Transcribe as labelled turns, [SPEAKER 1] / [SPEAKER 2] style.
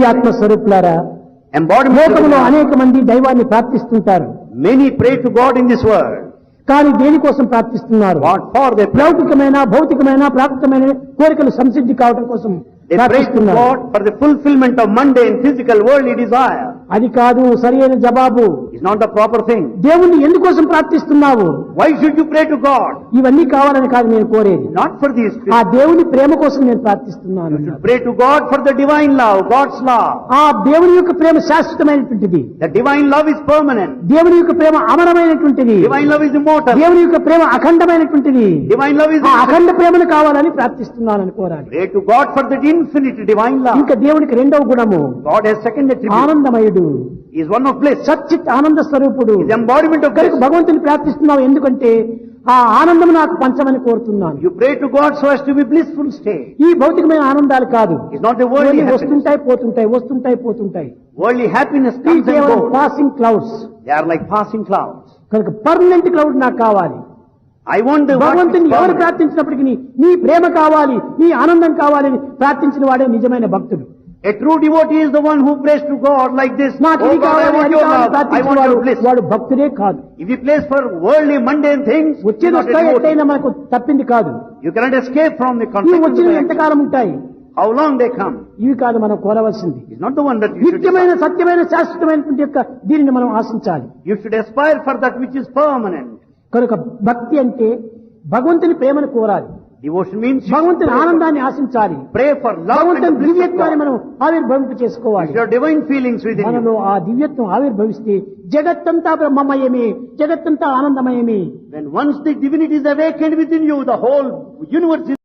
[SPEAKER 1] ఈ ఆత్మస్వరూపులారా
[SPEAKER 2] లోకంలో అనేక మంది దైవాన్ని ప్రార్థిస్తుంటారు
[SPEAKER 1] many pray to God in this world
[SPEAKER 2] కానీ దేనికోసం ప్రార్థిస్తున్నారు
[SPEAKER 1] ఫార్
[SPEAKER 2] ప్రాకృతికమైన భౌతికమైన ప్రాకృతమైన కోరికలు సంసిద్ధి కావడం కోసం for
[SPEAKER 1] the fulfilment of mundane in physical world it is
[SPEAKER 2] అది కాదు సరైన జవాబు.
[SPEAKER 1] It's not the proper thing.
[SPEAKER 2] దేవుణ్ణి ఎందుకోసం ప్రార్థిస్తున్నావు
[SPEAKER 1] Why should you pray to God?
[SPEAKER 2] ఇవన్నీ కావాలని కాదు నేను కోరేది
[SPEAKER 1] Not for these
[SPEAKER 2] ఆ. దేవుని ప్రేమ కోసం నేను ప్రార్థిస్తున్నాను
[SPEAKER 1] You should pray to God for the divine love, God's love.
[SPEAKER 2] ఆ దేవుని యొక్క ప్రేమ శాశ్వతమైనటువంటిది
[SPEAKER 1] The divine love is permanent.
[SPEAKER 2] దేవుని యొక్క ప్రేమ అమరమైనటువంటిది
[SPEAKER 1] Divine love is immortal.
[SPEAKER 2] దేవుని యొక్క ప్రేమ అఖండమైనటువంటిది
[SPEAKER 1] Divine love is
[SPEAKER 2] ఆ అఖండ ప్రేమను కావాలని ప్రార్థిస్తున్నానని కోరాలి
[SPEAKER 1] Pray to God for that infinite divine love.
[SPEAKER 2] ఇంకా దేవునికి రెండవ గుణము
[SPEAKER 1] God has second attribute.
[SPEAKER 2] ఆనందమయుడు
[SPEAKER 1] is one of bliss.
[SPEAKER 2] సచ్చిత్ ఆనంద ఆనంద
[SPEAKER 1] స్వరూపుడు
[SPEAKER 2] భగవంతుని ప్రార్థిస్తున్నావు ఎందుకంటే ఆ ఆనందం నాకు పంచమని కోరుతున్నాను.
[SPEAKER 1] You pray to God so to be blissful stay
[SPEAKER 2] ఈ భౌతికమైన ఆనందాలు కాదు. వస్తుంటాయి పోతుంటాయి వస్తుంటాయి పోతుంటాయి. Only
[SPEAKER 1] happiness
[SPEAKER 2] passing clouds
[SPEAKER 1] they are like passing clouds
[SPEAKER 2] కనుక పర్మనెంట్ క్లౌడ్ నాకు కావాలి.
[SPEAKER 1] ఐ వాంట్
[SPEAKER 2] భగవంతుని ఎవరు ప్రార్థించినప్పటికీ నీ ప్రేమ కావాలి నీ ఆనందం కావాలి అని ప్రార్థించిన వాడే నిజమైన భక్తుడు.
[SPEAKER 1] A true devotee is the one who prays to God like this.
[SPEAKER 2] నాకు
[SPEAKER 1] Oh God, I want your love. I want
[SPEAKER 2] వాడు
[SPEAKER 1] your bliss.
[SPEAKER 2] వాడు భక్తుడే కాదు
[SPEAKER 1] If he prays for worldly mundane things, he's
[SPEAKER 2] వచ్చేది
[SPEAKER 1] not a
[SPEAKER 2] వస్తాయి
[SPEAKER 1] devotee.
[SPEAKER 2] ఎట్లయినా మనకు తప్పింది కాదు
[SPEAKER 1] You cannot escape from the consequences.
[SPEAKER 2] వచ్చినవి
[SPEAKER 1] of action.
[SPEAKER 2] ఎంతకాలం ఉంటాయి
[SPEAKER 1] How long they come?
[SPEAKER 2] ఇవి కాదు మనం కోరవలసింది
[SPEAKER 1] It's not the one that you should
[SPEAKER 2] నిత్యమైన
[SPEAKER 1] desire.
[SPEAKER 2] సత్యమైన శాశ్వతమైనటువంటి యొక్క దీనిని మనం ఆశించాలి
[SPEAKER 1] You should aspire for that which is permanent.
[SPEAKER 2] కనుక భక్తి అంటే భగవంతుని ప్రేమను కోరాలి
[SPEAKER 1] Devotion means you
[SPEAKER 2] భగవంతుని
[SPEAKER 1] should pray for-
[SPEAKER 2] ఆనందాన్ని ఆశించాలి
[SPEAKER 1] love and the
[SPEAKER 2] భగవంతుని దివ్యత్వాన్ని. మనం ఆవిర్భవింప చేసుకోవాలి
[SPEAKER 1] Your divine feelings within
[SPEAKER 2] మనలో. ఆ దివ్యత్వం ఆవిర్భవిస్తే జగత్తంతా బ్రహ్మమయమే జగత్తంతా ఆనందమయమే
[SPEAKER 1] When once the divinity is awakened within you, the whole universe is